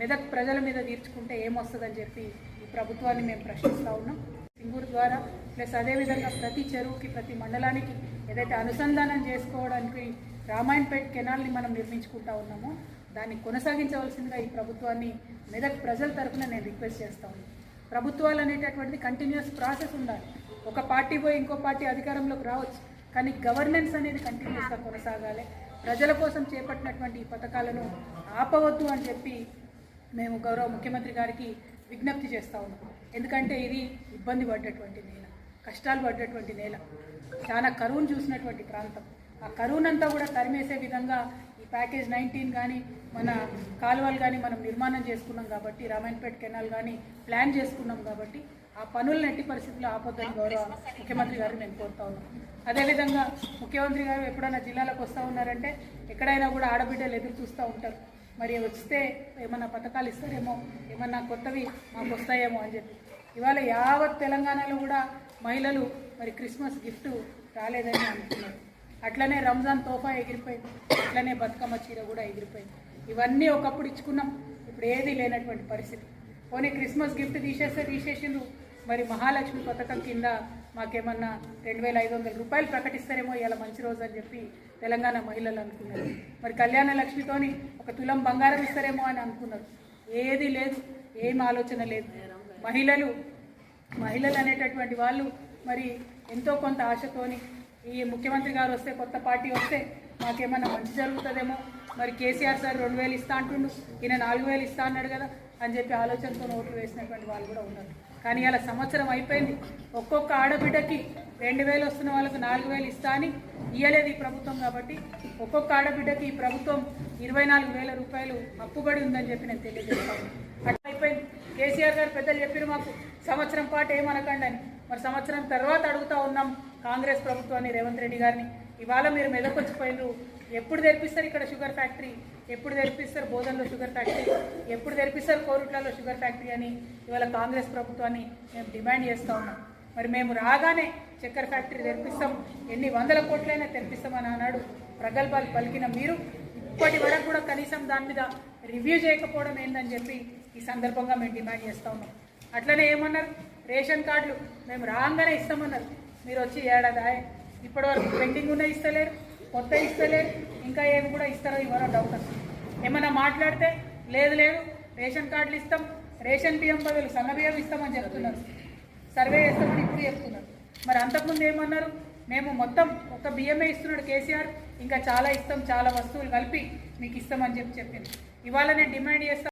మెదక్ ప్రజల మీద తీర్చుకుంటే ఏమొస్తుందని చెప్పి ఈ ప్రభుత్వాన్ని మేము ప్రశ్నిస్తూ ఉన్నాం. సింగూరు ద్వారా ప్లస్ అదేవిధంగా ప్రతి చెరువుకి ప్రతి మండలానికి ఏదైతే అనుసంధానం చేసుకోవడానికి రామాయణపేట్ కెనాల్ని మనం నిర్మించుకుంటా ఉన్నామో దాన్ని కొనసాగించవలసిందిగా ఈ ప్రభుత్వాన్ని మెదక్ ప్రజల తరఫున నేను రిక్వెస్ట్ చేస్తా ఉన్నాను. ప్రభుత్వాలు అనేటటువంటిది కంటిన్యూస్ ప్రాసెస్ ఉండాలి. ఒక పార్టీ పోయి ఇంకో పార్టీ అధికారంలోకి రావచ్చు కానీ గవర్నెన్స్ అనేది కంటిన్యూస్గా కొనసాగాలి. ప్రజల కోసం చేపట్టినటువంటి ఈ పథకాలను ఆపవద్దు అని చెప్పి మేము గౌరవ ముఖ్యమంత్రి గారికి విజ్ఞప్తి చేస్తా ఉన్నాం. ఎందుకంటే ఇది ఇబ్బంది పడ్డటువంటి నేల కష్టాలు పడ్డటువంటి నేల. చాలా కరువును చూసినటువంటి ప్రాంతం. ఆ కరువునంతా కూడా తరిమేసే విధంగా ఈ ప్యాకేజ్ నైన్టీన్ కానీ మన కాలువలు కానీ మనం నిర్మాణం చేసుకున్నాం కాబట్టి రామాయణపేట కెనాల్ కానీ ప్లాన్ చేసుకున్నాం కాబట్టి ఆ పనులను ఎట్టి పరిస్థితుల్లో ఆపొద్దని గౌరవ ముఖ్యమంత్రి గారు నేను కోరుతా ఉన్నాను. అదేవిధంగా ముఖ్యమంత్రి గారు ఎప్పుడైనా జిల్లాలకు వస్తూ ఉన్నారంటే ఎక్కడైనా కూడా ఆడబిడ్డలు ఎదురు చూస్తూ ఉంటారు. మరి వస్తే ఏమన్నా పథకాలు ఇస్తారేమో ఏమన్నా కొత్తవి మాకు వస్తాయేమో అని చెప్పి. ఇవాళ యావత్ తెలంగాణలో కూడా మహిళలు మరి క్రిస్మస్ గిఫ్ట్ రాలేదని అనుకున్నారు. అట్లనే రంజాన్ తోఫా ఎగిరిపోయింది. అట్లనే బతుకమ్మ చీర కూడా ఎగిరిపోయింది. ఇవన్నీ ఒకప్పుడు ఇచ్చుకున్నాం. ఇప్పుడు ఏది లేనటువంటి పరిస్థితి. పోనీ క్రిస్మస్ గిఫ్ట్ తీసేస్తే తీసేసిండ్రు. మరి మహాలక్ష్మి పథకం కింద మాకేమన్నా రెండు వేల ఐదు వందల రూపాయలు ప్రకటిస్తారేమో ఇలా మంచి రోజు అని చెప్పి తెలంగాణ మహిళలు అనుకున్నారు. మరి కళ్యాణ లక్ష్మితోని ఒక తులం బంగారం ఇస్తారేమో అని అనుకున్నారు. ఏది లేదు ఏం ఆలోచన లేదు. మహిళలు మహిళలు అనేటటువంటి వాళ్ళు మరి ఎంతో కొంత ఆశతోని ఈ ముఖ్యమంత్రి గారు వస్తే కొత్త పార్టీ వస్తే మాకేమన్నా మంచి జరుగుతుందేమో? మరి కేసీఆర్ సార్ రెండు వేలు ఇస్తా అంటుండు ఈయన నాలుగు వేలు ఇస్తా అన్నాడు కదా అని చెప్పి ఆలోచనతో ఓట్లు వేసినటువంటి వాళ్ళు కూడా ఉన్నారు. కానీ ఇలా సంవత్సరం అయిపోయింది. ఒక్కొక్క ఆడబిడ్డకి రెండు వేలు వస్తున్న వాళ్ళకి నాలుగు వేలు ఇస్తా అని ఇయ్యలేదు ఈ ప్రభుత్వం కాబట్టి ఒక్కొక్క ఆడబిడ్డకి ఈ ప్రభుత్వం ఇరవై నాలుగు వేల రూపాయలు అప్పుబడి ఉందని చెప్పి నేను తెలియజేస్తాను అట్లా అయిపోయింది. కేసీఆర్ గారు పెద్దలు చెప్పారు మాకు సంవత్సరం పాటు ఏమనకండి అని. మరి సంవత్సరం తర్వాత అడుగుతా ఉన్నాం కాంగ్రెస్ ప్రభుత్వాన్ని రేవంత్ రెడ్డి గారిని. ఇవాళ మీరు మెదకొచ్చిపోయినారు. ఎప్పుడు తెరిపిస్తారు ఇక్కడ షుగర్ ఫ్యాక్టరీ? ఎప్పుడు తెరిపిస్తారు బోధనలో షుగర్ ఫ్యాక్టరీ? ఎప్పుడు తెరిపిస్తారు కోరుట్లలో షుగర్ ఫ్యాక్టరీ అని ఇవాళ కాంగ్రెస్ ప్రభుత్వాన్ని మేము డిమాండ్ చేస్తూ ఉన్నాం. మరి మేము రాగానే చక్కెర ఫ్యాక్టరీ తెరిపిస్తాం. ఎన్ని వందల కోట్లైనా తెరిపిస్తామని అన్నాడు ప్రగల్భాలు పలికిన మీరు. ఇప్పటి వరకు కూడా కనీసం దాని మీద రివ్యూ చేయకపోవడం ఏందని చెప్పి ఈ సందర్భంగా మేము డిమాండ్ చేస్తూ ఉన్నాం. అట్లనే ఏమన్నారు? రేషన్ కార్డులు మేము రాగానే ఇస్తామన్నారు. మీరు వచ్చి ఏడాది ఇప్పటి వరకు పెండింగ్ ఉన్న ఇస్తలేరు కొత్త ఇస్తలేరు ఇంకా ఏమి కూడా ఇస్తారో ఇవ్వరో డౌట్ వస్తుంది. ఏమన్నా మాట్లాడితే లేదు లేదు రేషన్ కార్డులు ఇస్తాం రేషన్ బియ్యం బదులు సన్న బియ్యం ఇస్తామని చెప్తున్నారు. సర్వే చేస్తామని ఇప్పుడు చెప్తున్నారు. మరి అంతకుముందు ఏమన్నారు? మేము మొత్తం ఒక బియ్యమే ఇస్తున్నాడు కేసీఆర్ ఇంకా చాలా ఇస్తాం చాలా వస్తువులు కలిపి మీకు ఇస్తామని చెప్పి చెప్పింది. ఇవాళ నేను డిమాండ్ చేస్తాను